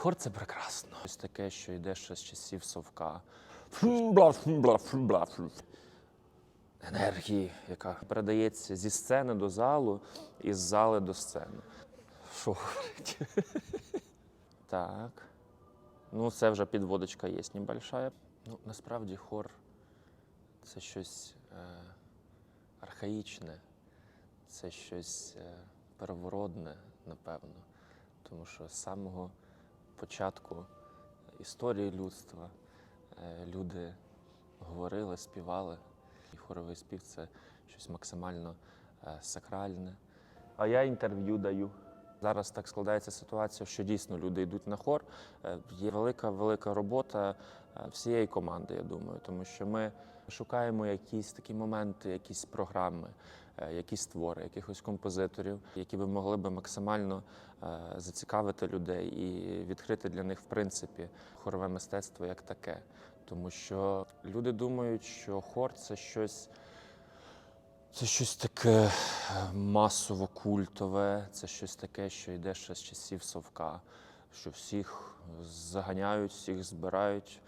Хор це прекрасно. Ось таке, що йде ще з часів совка. Енергії, яка передається зі сцени до залу і з зали до сцени. Що говорить? Так. Ну, це вже підводочка є небольшая. Ну, насправді хор це щось е, архаїчне, це щось е, переворотне, напевно. Тому що з самого початку історії людства е, люди говорили, співали. І хоровий спів це щось максимально е, сакральне. А я інтерв'ю даю. Зараз так складається ситуація, що дійсно люди йдуть на хор. Е, Є велика велика робота е, всієї команди, я думаю, тому що ми шукаємо якісь такі моменти, якісь програми, е, якісь твори, якихось композиторів, які би могли би максимально зацікавити людей і відкрити для них, в принципі, хорове мистецтво як таке. Тому що люди думають, що хор це щось. Це щось таке е, масово культове, це щось таке, що йде ще з часів совка, що всіх заганяють, всіх збирають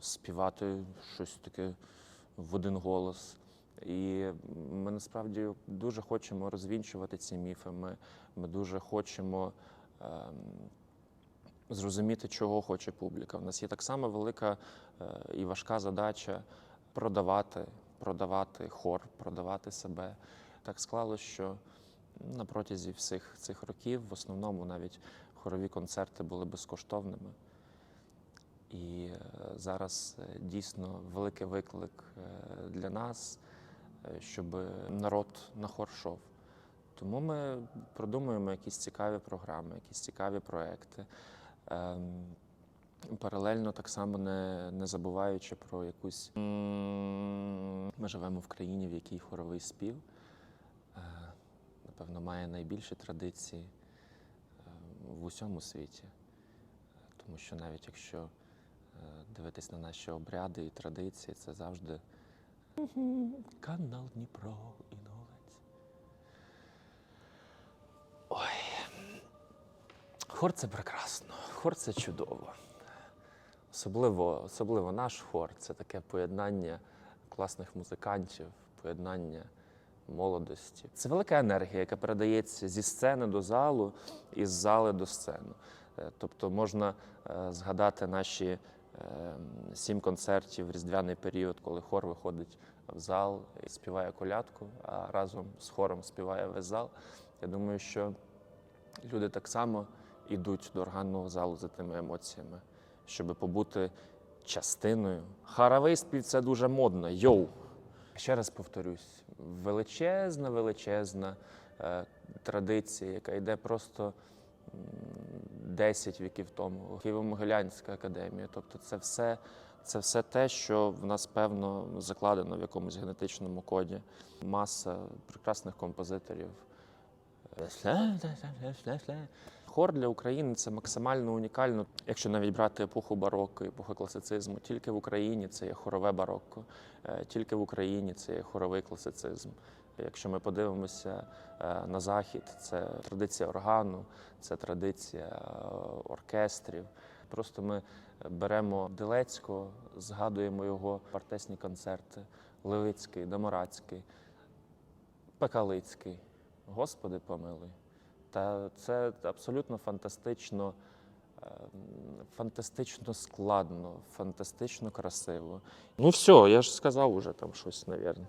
співати щось таке в один голос. І ми насправді дуже хочемо розвінчувати ці міфи. Ми, ми дуже хочемо ем, зрозуміти, чого хоче публіка. У нас є так само велика е, і важка задача продавати, продавати хор, продавати себе. Так склалося, що на протязі всіх цих років в основному навіть хорові концерти були безкоштовними. І е, зараз е, дійсно великий виклик е, для нас, щоб народ на хор йшов. Тому ми продумуємо якісь цікаві програми, якісь цікаві проекти. Ем, Паралельно так само не, не забуваючи про якусь. Живемо в країні, в якій хоровий спів, е, напевно, має найбільші традиції е, в усьому світі. Тому що навіть якщо е, дивитись на наші обряди і традиції, це завжди канал Дніпро Інгулець. Ой. Хор це прекрасно, хор це чудово. Особливо, особливо наш хор це таке поєднання класних музикантів, поєднання молодості. Це велика енергія, яка передається зі сцени до залу і з зали до сцени. Е, Тобто можна е, згадати наші е, сім концертів в різдвяний період, коли хор виходить в зал і співає колядку, а разом з хором співає весь зал. Я думаю, що люди так само йдуть до органного залу за тими емоціями, щоб побути частиною. Харавий спів це дуже модно. Йоу! Ще раз повторюсь: величезна, величезна е, традиція, яка йде просто 10 віків тому. Києво-Могилянська академія. Тобто, це все, це все те, що в нас певно закладено в якомусь генетичному коді. Маса прекрасних композиторів. Хор для України це максимально унікально. Якщо навіть брати епоху бароко, епоху класицизму, тільки в Україні це є хорове барокко, е, тільки в Україні це є хоровий класицизм. Якщо ми подивимося е, на захід, це традиція органу, це традиція е, оркестрів. Просто ми беремо Делецького, згадуємо його партесні концерти, Левицький, Доморацький, Пекалицький. Господи помилуй. Та це абсолютно фантастично, ем, фантастично складно, фантастично красиво. Ну все, я ж сказав уже там щось, навірно.